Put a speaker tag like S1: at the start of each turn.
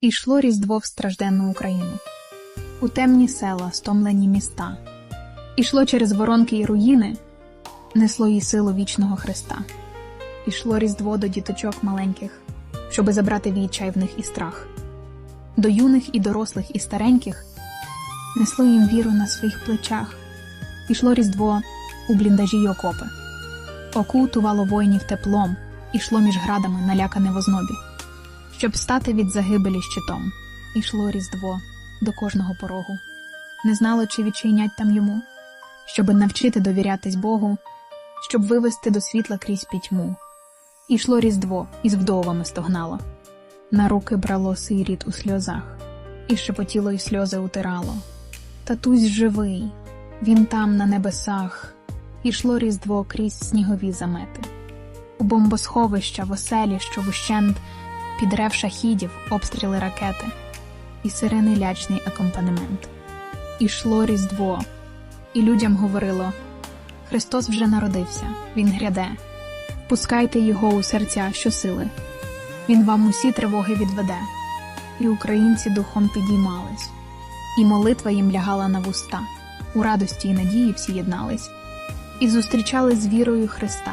S1: Ішло різдво в стражденну Україну, у темні села, стомлені міста. Ішло через воронки й руїни, несло їй силу вічного Христа. Ішло різдво до діточок маленьких, щоби забрати відчай в них і страх. До юних і дорослих і стареньких несло їм віру на своїх плечах. Ішло різдво у бліндажі й окопи. Окутувало воїнів теплом, ішло між градами, налякане в ознобі. Щоб стати від загибелі щитом, ішло різдво до кожного порогу. Не знало, чи відчинять там йому, щоби навчити довірятись Богу, щоб вивести до світла крізь пітьму. Ішло різдво із вдовами стогнало, на руки брало сиріт у сльозах, і шепотіло й сльози утирало. Татусь живий, він там на небесах, ішло різдво крізь снігові замети. У бомбосховища в оселі, що вущент під рев шахідів, обстріли ракети, і сирени лячний акомпанемент. Ішло різдво, і людям говорило: Христос вже народився, Він гряде. Пускайте його у серця щосили, Він вам усі тривоги відведе. І українці духом підіймались, і молитва їм лягала на вуста. У радості й надії всі єднались, і зустрічали з вірою Христа.